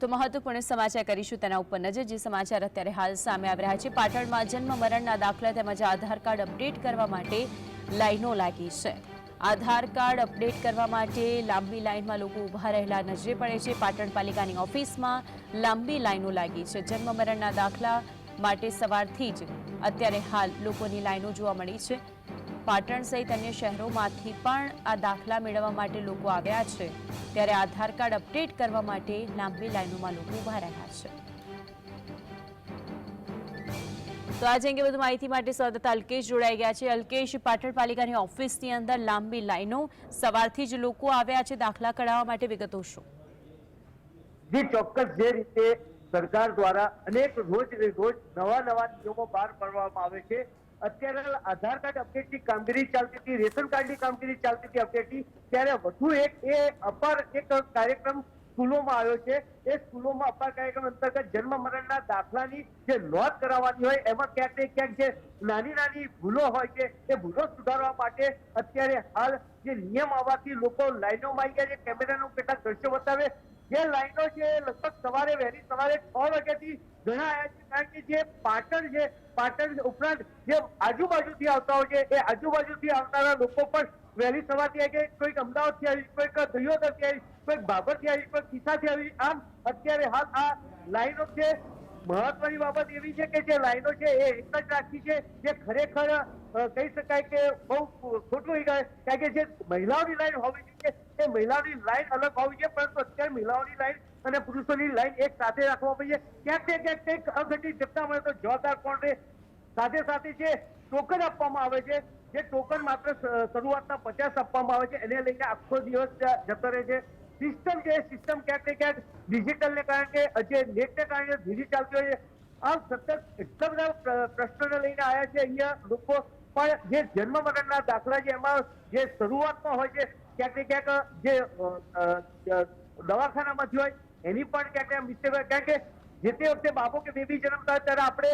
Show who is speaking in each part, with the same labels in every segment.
Speaker 1: તો મહત્વપૂર્ણ સમાચાર કરીશું તેના ઉપર નજર. જે સમાચાર અત્યારે હાલ સામે આવી રહ્યા છે, પાટણમાં જન્મ મરણના દાખલા તેમજ આધાર કાર્ડ અપડેટ કરવા માટે લાઈનો લાગી છે. આધાર કાર્ડ અપડેટ કરવા માટે લાંબી લાઇનમાં લોકો ઊભા રહેલા નજરે પડે છે. પાટણ પાલિકાની ઓફિસમાં લાંબી લાઈનો લાગી છે. જન્મ મરણના દાખલા માટે સવારથી જ અત્યારે હાલ લોકોની લાઈનો જોવા મળી છે. પાટણ સહિત અન્ય શહેરોમાંથી પણ આ દાખલા મેળવવા માટે લોકો આવ્યા છે. ત્યારે આધાર કાર્ડ અપડેટ કરવા માટે લાંબી લાઈનોમાં લોકો ઊભા રહ્યા છે. તો આજે અંગે વધુ માહિતી માટે સંવાદદાતા અલ્કેશ જોડાઈ ગયા છે. અલ્કેશ, પાટણ પાલિકાની ઓફિસની અંદર લાંબી લાઈનો, સવારથી જ લોકો આવ્યા છે દાખલા કઢાવવા માટે વિગતો શું?
Speaker 2: જે, ચોક્કસ જે રીતે સરકાર દ્વારા અનેક રોજ રોજ નવા નવા નિયમો બહાર પાડવામાં આવે છે અત્યારે આધાર કાર્ડ અપડેટની કામગીરી ચાલતી હતી, રેશન કાર્ડની કામગીરી ચાલતી હતી અપડેટની ત્યારે વધુ એક એ અપાર એક કાર્યક્રમ સ્કૂલોમાં આવ્યો છે. એ સ્કૂલોમાં અપાર કાર્યક્રમ અંતર્ગત જન્મ મરણના દાખલાની જે નોંધ કરાવવાની હોય, એમાં ક્યાંક ને ક્યાંક જે નાની નાની ભૂલો હોય છે, એ ભૂલો સુધારવા માટે અત્યારે હાલ જે નિયમ આવવાથી લોકો લાઈનોમાં આવી ગયા છે. કેમેરાનું કેટલાક દ્રશ્યો બતાવે જે લાઈનો છે, લગભગ સવારે વહેલી સવારે છ વાગ્યાથી ઘણા છે, કારણ કે જે પાટણ છે, પાટણ ઉપરાંત જે આજુબાજુથી આવતા હોય છે, એ આજુબાજુથી આવનારા લોકો પણ વહેલી સવારથી આવી કોઈક અમદાવાદથી આવી, કોઈક દરિયોદરથી આવી, કોઈક બાબરથી આવી, કોઈક કિસ્સાથી આવી. આમ અત્યારે હાલ આ લાઈનો છે. મહત્વની બાબત એવી છે કે જે લાઈનો છે, એ એક જ રાખી છે. જે ખરેખર કહી શકાય કે બહુ ખોટું થઈ કારણ કે જે મહિલાઓની લાઈન હોવી જોઈએ, એ મહિલાઓની લાઈન અલગ હોવી જોઈએ, પરંતુ અત્યારે મહિલાઓની લાઈન અને પુરુષોની લાઈન એક સાથે રાખવા જોઈએ. ક્યાંક ને ક્યાંક કંઈક અઘટિત ઘટના મળે તો જવાબદાર કોણ રહે? સાથે સાથે જે ટોકન આપવામાં આવે છે, જે ટોકન માત્ર શરૂઆતના પચાસ આપવામાં આવે છે, એને લઈને આખો દિવસ જતો રહે છે. સિસ્ટમ જે સિસ્ટમ ક્યાંક ને ક્યાંક ડિજિટલ ને કારણે, જે નેટ ને કારણે ધીરી ચાલતી હોય છે. આમ સતત બધા પ્રશ્નોને લઈને આવ્યા છે. અહીંયા લોકો પણ જે જન્મ મરણના દાખલા છે એમાં જે શરૂઆતમાં હોય છે ક્યાંક ક્યાંક જે દવાખાનામાંથી હોય એની પણ ક્યાંક મિસ્ટેક હોય. કારણ કે જે તે વખતે બાબો કે બેબી જન્મતા ત્યારે આપણે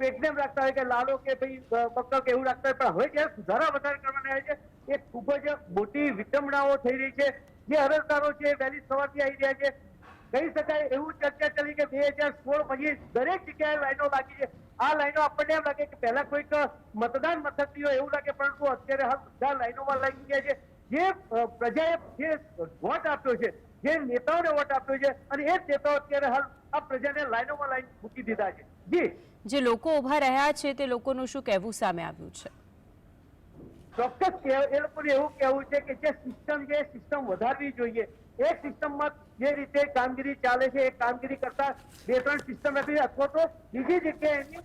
Speaker 2: પેટને રાખતા હોય કે લાલો કે ભાઈ અ, કે એવું રાખતા હોય. પણ હવે જ્યારે સુધારા વધારે કરવાના આવે છે એ ખૂબ જ મોટી વિટંબણાઓ થઈ રહી છે. જે અરજદારો છે વહેલી સવારથી આવી રહ્યા છે. કહી શકાય એવું ચર્ચા ચાલી કે બે હજાર સોળ પછી દરેક જગ્યાએ લાઈનો લાગી છે. આ લાઈનો આપણને એમ લાગે કે પહેલા કોઈક મતદાન મથકથી હોય એવું લાગે, પરંતુ અત્યારે હાલ બધા લાઈનોમાં લાગી ગયા છે. જે પ્રજાએ જે વોટ આપ્યો છે, જે નેતાઓને વોટ આપ્યો છે, અને એ જ નેતાઓ અત્યારે હાલ આ પ્રજાને લાઈનોમાં લાઈન મૂકી દીધા છે. જી.
Speaker 1: જે લોકો ઊભા રહ્યા છે તે લોકોનું શું કહેવું સામે આવ્યું છે?
Speaker 2: ચોક્કસ એ લોકોને એવું કહેવું છે કે જે સિસ્ટમ છે, એ સિસ્ટમ વધારવી જોઈએ. એ સિસ્ટમમાં જે રીતે કામગીરી ચાલે છે, એ કામગીરી કરતા બે ત્રણ સિસ્ટમ રાખવી અથવા તો બીજી જગ્યાએ એની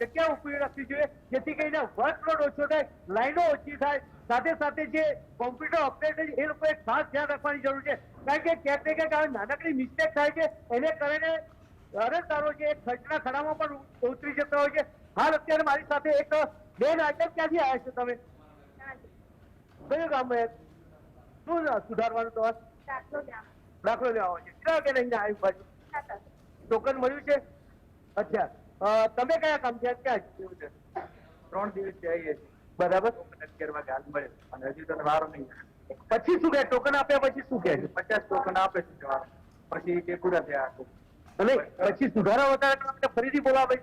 Speaker 2: જગ્યા ઉપયોગ રાખવી જોઈએ, જેથી કરીને વર્કલોડ ઓછો થાય, લાઈનો ઓછી થાય. સાથે સાથે જે કોમ્પ્યુટર ઓપરેટર એ લોકોએ ખાસ ધ્યાન રાખવાની જરૂર છે. કારણ કે ક્યાંક ને ક્યાંક નાનકડી મિસ્ટેક થાય છે, એને કારણે અરજદારો છે ખર્ચના ખડામાં પણ ઉતરી જતા હોય છે. હાલ અત્યારે મારી સાથે એક બેન આઈટમ ક્યાંથી આવ્યા છો તમે? કયું કામ? શું સુધારવાનું તો દાખલો લેવા છે કેટલા વાગે લઈને આવ્યું બાજુ ટોકન મળ્યું છે? અચ્છા. તમે કયા કામ છે? ક્યાં જેવું છે.
Speaker 3: ત્રણ દિવસ આવીએ છીએ
Speaker 2: બરાબર?
Speaker 3: અગિયાર વાગે હાલ મળે. અને હજી તને વારો નહીં
Speaker 2: પછી શું કહે? ટોકન આપ્યા પછી શું કહે છે?
Speaker 3: પચાસ ટોકન આપે છે. પછી કે પૂરા થયા આખું.
Speaker 2: પછી સુધારા વધારા ફરીથી બોલાવે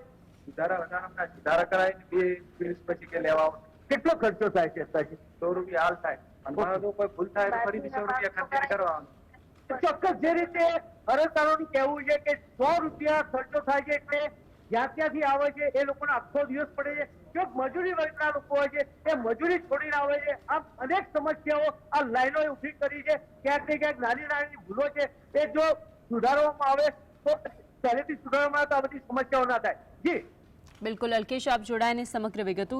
Speaker 3: સુધારા વધારા સુધારા કરાય બે દિવસ પછી કે લેવા આવો.
Speaker 2: કેટલો ખર્ચો થાય છે અત્યારે
Speaker 3: સો રૂપિયા હાલ થાય. અને મારા જો કોઈ ભૂલ થાય તો ફરીથી સો રૂપિયા ખર્ચ કરવાનો.
Speaker 2: ચોક્કસ જે રીતે અરજદારોનું કહેવું છે કે સો રૂપિયા ખર્ચો થાય છે એટલે જ્યાં ત્યાંથી આવે છે એ લોકોનો આખો દિવસ પડે છે. જો મજૂરી વર્ગના લોકો હોય છે એ મજૂરી છોડીને આવે છે. આમ અનેક સમસ્યાઓ આ લાઈનોએ ઊભી કરી છે. ક્યાંક ને ક્યાંક નાની નાની ભૂલો છે. એ જો સુધારવામાં આવે તો પહેલેથી સુધારવામાં આવે તો આ બધી સમસ્યાઓ ના થાય. જી.
Speaker 1: બિલકુલ અલ્કેશ આપ જોડાઈને સમગ્ર વિગતો